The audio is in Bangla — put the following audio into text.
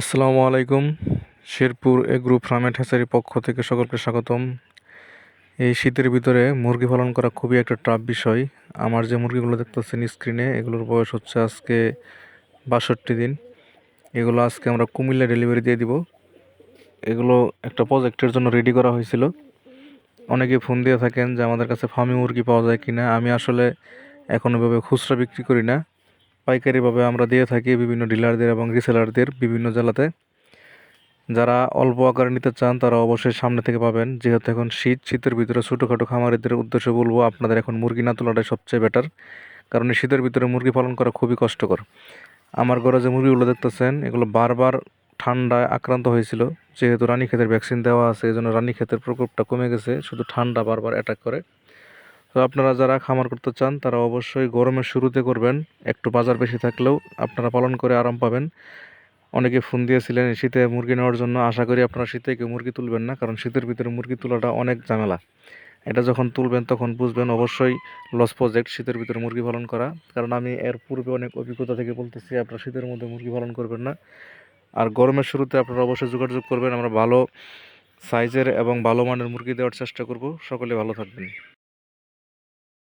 আসসালামু আলাইকুম। শেরপুর এগ্রো ফার্মেট হ্যাচারির পক্ষ থেকে সকলকে স্বাগতম। এই শীতের ভিতরে মুরগি পালন করা খুবই একটা টাফ বিষয়। আমার যে মুরগিগুলো দেখতেছেন স্ক্রিনে এগুলোর বয়স হচ্ছে আজকে বাষট্টি দিন। এগুলো আজকে আমরা কুমিল্লা ডেলিভারি দিয়ে দিব। এগুলো একটা প্রজেক্টের জন্য রেডি করা হয়েছিল। অনেকে ফোন দিয়ে থাকেন যে আমাদের কাছে ফার্মি মুরগি পাওয়া যায় কিনা। আমি আসলে এখন ওইভাবে খুচরা বিক্রি করি না। পাইকারিভাবে আমরা দিয়ে থাকি বিভিন্ন ডিলারদের এবং রিসেলারদের বিভিন্ন জেলাতে যারা অল্প আকারে নিতে চান, তারা অবশ্যই সামনে থেকে পাবেন। যেহেতু এখন শীত, শীতের ভিতরে ছোটোখাটো খামারিদের উদ্দেশ্যে বলব, আপনাদের এখন মুরগি না তোলাটাই সবচেয়ে বেটার কারণ এই শীতের ভিতরে মুরগি পালন করা খুবই কষ্টকর। আমার ঘরে যে মুরগিগুলো দেখতেছেন, এগুলো বারবার ঠান্ডায় আক্রান্ত হয়েছিল। যেহেতু রানী ক্ষেতের ভ্যাকসিন দেওয়া আছে এই জন্য রানী ক্ষেতের প্রকোপটা কমে গেছে, শুধু ঠান্ডা বারবার অ্যাটাক করে। তো আপনারা যারা খামার করতে চান, তারা অবশ্যই গরমের শুরুতে করবেন। একটু বাজার বেশি থাকলেও আপনারা পালন করে আরাম পাবেন। অনেকে ফোন দিয়েছিলেন শীতে মুরগি নেওয়ার জন্য। আশা করি আপনারা শীতে কেউ মুরগি তুলবেন না, কারণ শীতের ভিতরে মুরগি তোলাটা অনেক ঝামেলা। এটা যখন তুলবেন, তখন বুঝবেন অবশ্যই লস প্রজেক্ট শীতের ভিতরে মুরগি পালন করা। কারণ আমি এর পূর্বে অনেক অভিজ্ঞতা থেকে বলতেছি, আপনারা শীতের মধ্যে মুরগি পালন করবেন না। আর গরমের শুরুতে আপনারা অবশ্যই যোগাযোগ করবেন। আমরা ভালো সাইজের এবং ভালো মানের মুরগি দেওয়ার চেষ্টা করব। সকলে ভালো থাকবেন।